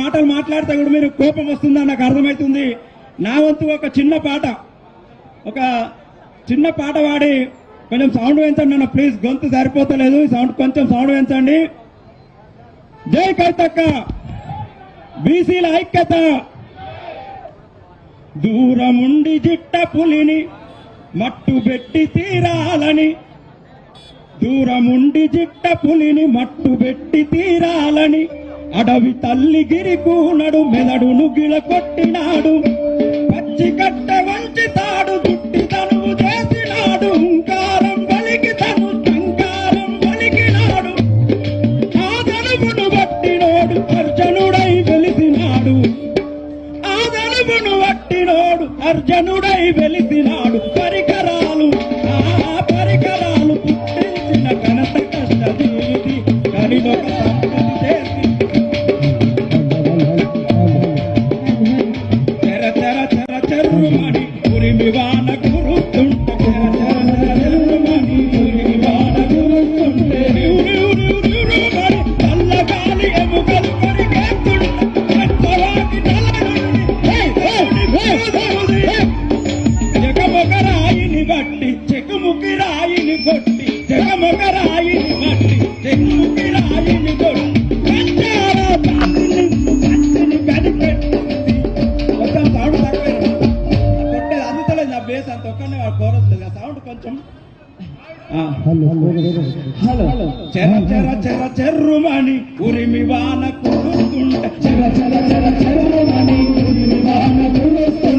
మాటలు మాట్లాడితే కూడా మీరు కోపం వస్తుందని నాకు అర్థమవుతుంది నా వంతు ఒక చిన్న పాట. ఒక చిన్న పాట పాడి కొంచెం సౌండ్ పెంచండి అన్న ప్లీజ్ గొంతు సరిపోతలేదు. సౌండ్ కొంచెం సౌండ్ పెంచండి జై కవితక్క బీసీల ఐక్యత. దూరముండి జిట్ట పులిని మట్టు పెట్టి తీరాలని. దూరముండి జిట్ట పులిని మట్టు పెట్టి తీరాలని. అడవి తల్లి గిరి కూనడు మెదడును గిల కొట్టినాడు. పచ్చి కట్ట ఒక్కనే కోరట్లేదు ఆ సౌండ్ కొంచెం ఆ. హలో చెర చెర చెర చెర్రుమని ఉరిమి వాన కురుస్తుంటే చెర చెర చెర చెర్రుమని ఉరిమి వాన కురుస్తుంటే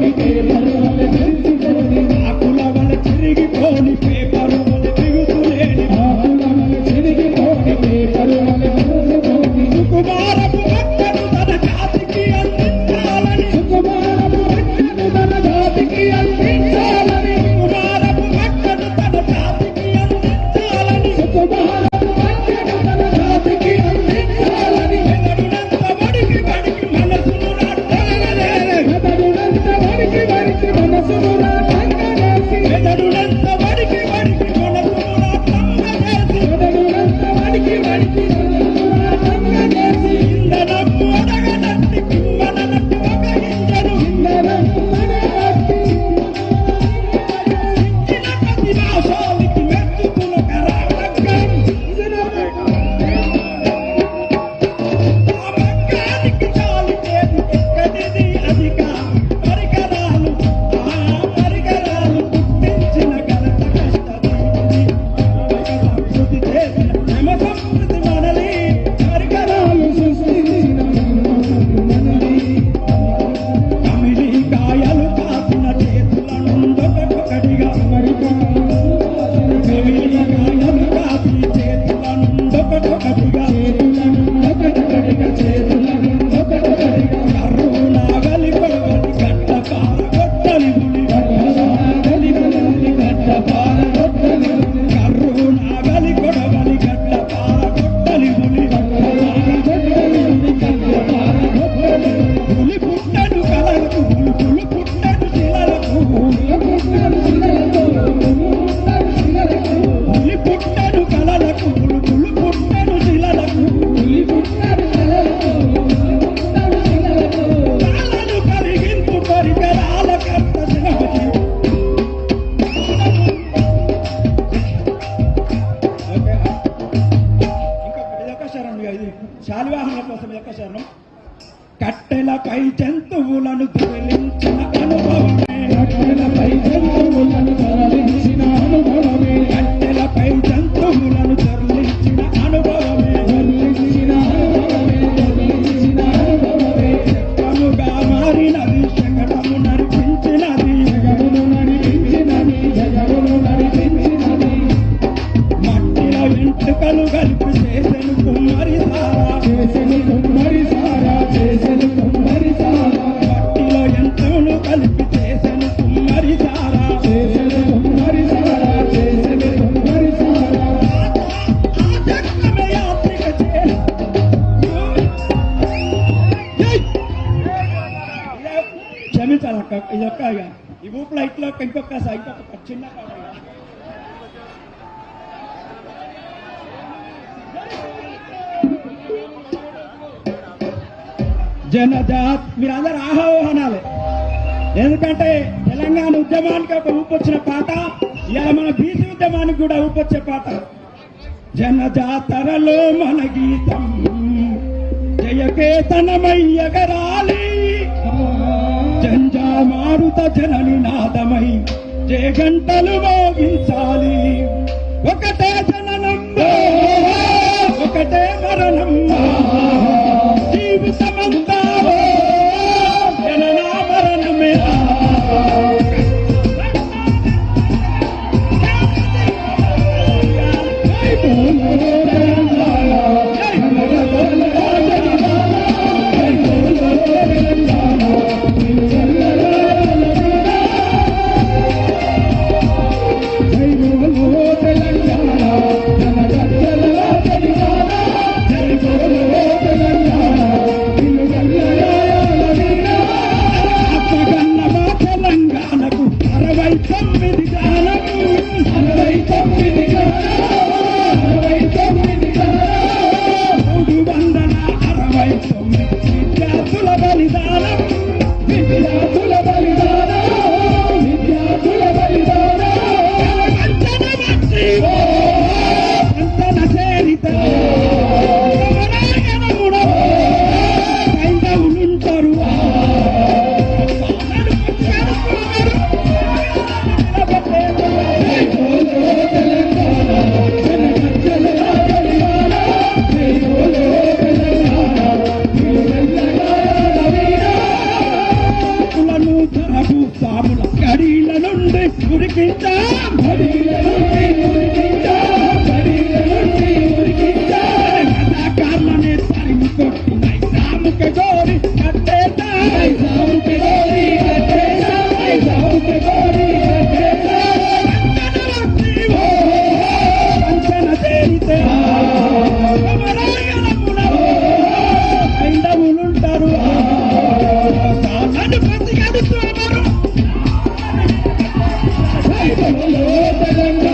me get it. శాలివాహన కోసం యొక్క శరణం కట్టెలపై జంతువులను తరలించిన అనుభవమే. కట్టెలపై జంతువులను తరలించిన అనుభవమే. చిన్న జనజాత్ మీరందరూ ఆహోహనాలే ఎందుకంటే తెలంగాణ ఉద్యమానికి ఒక ఊపొచ్చిన పాట ఇలా మన బీసీ ఉద్యమానికి కూడా ఊపొచ్చే పాట. జనజాతరలో మన గీతం జయకేతనమయ్యగరాలి జంజామారుత జనని నాదమై వచ్చే గంటలు భావించాలి ఒకటే జననం ఒకటే మరణం జీవితమంతా ఓటగంట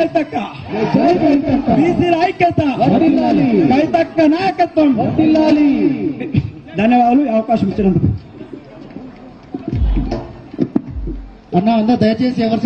కైతక్క. బీసీల ఐక్యత. కైతక్క నాయకత్వం. ధన్యవాదాలు అవకాశం ఇచ్చినందుకు. అన్న అందరూ దయచేసి ఎవరి